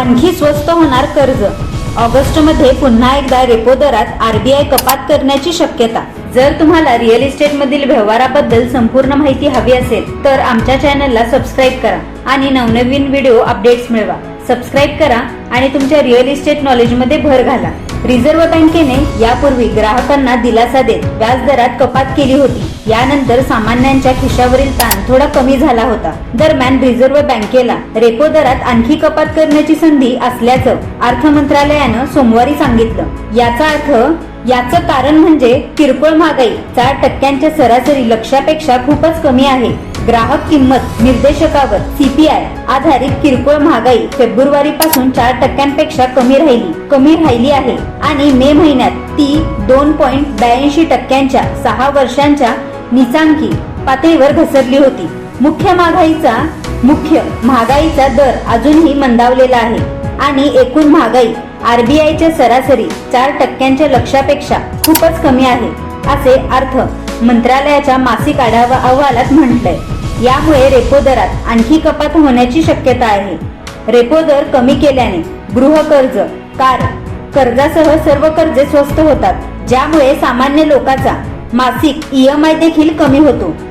आणखी स्वस्त होणार कर्ज. ऑगस्टमध्ये पुन्हा एकदा रेपो दरात आरबीआय कपात करण्याची शक्यता. जर तुम्हाला रिअल इस्टेट मधील व्यवहाराबद्दल संपूर्ण माहिती हवी असेल तर आमच्या चॅनलला सबस्क्राईब करा आणि नवनवीन व्हिडिओ अपडेट्स मिळवा. सबस्क्राईब करा आणि तुमच्या रिअल इस्टेट नॉलेजमध्ये भर घाला. रिझर्व्ह बँकेने यापूर्वी ग्राहकांना दिलासा देत व्याज दरात कपात केली होती. यानंतर सामान्यांच्या खिशावरील ताण थोडा कमी झाला होता. दरम्यान रिझर्व्ह बँकेला रेपो दरात आणखी कपात करण्याची संधी असल्याचं अर्थ मंत्रालयानं सोमवारी सांगितलं. याचा अर्थ याचं कारण म्हणजे किरकोळ महागाई चार टक्क्यांच्या सरासरी लक्ष्यापेक्षा खूपच कमी आहे. ग्राहक किंमत निर्देशकावर सीपीआय आधारित किरकोळ महागाई फेब्रुवारी पासून चार टक्क्यांपेक्षा कमी राहिली. कमी राहिली आहे. आणि मे महिन्यात ती दोन पॉईंट ब्याऐंशी टक्क्यांच्या सहा वर्षांच्या निचांकी पातळीवर घसरली होती. मुख्य महागाईचा मुख्य महागाईचा दर अजूनही मंदावलेला आहे. आणि एकूण महागाई आरबीआयच्या सरासरी चार टक्क्यांच्या लक्ष्यापेक्षा खूपच कमी आहे असे अर्थ मंत्रालयाच्या मासिक आढावा अहवालात म्हटलंय. यामुळे रेपो दरात आणखी कपात होण्याची शक्यता आहे. रेपो दर कमी केल्याने गृहकर्ज कार कर्जासह सर्व कर्जे स्वस्त होतात ज्यामुळे सामान्य लोकांचा मासिक ईएमआय देखील कमी होतो.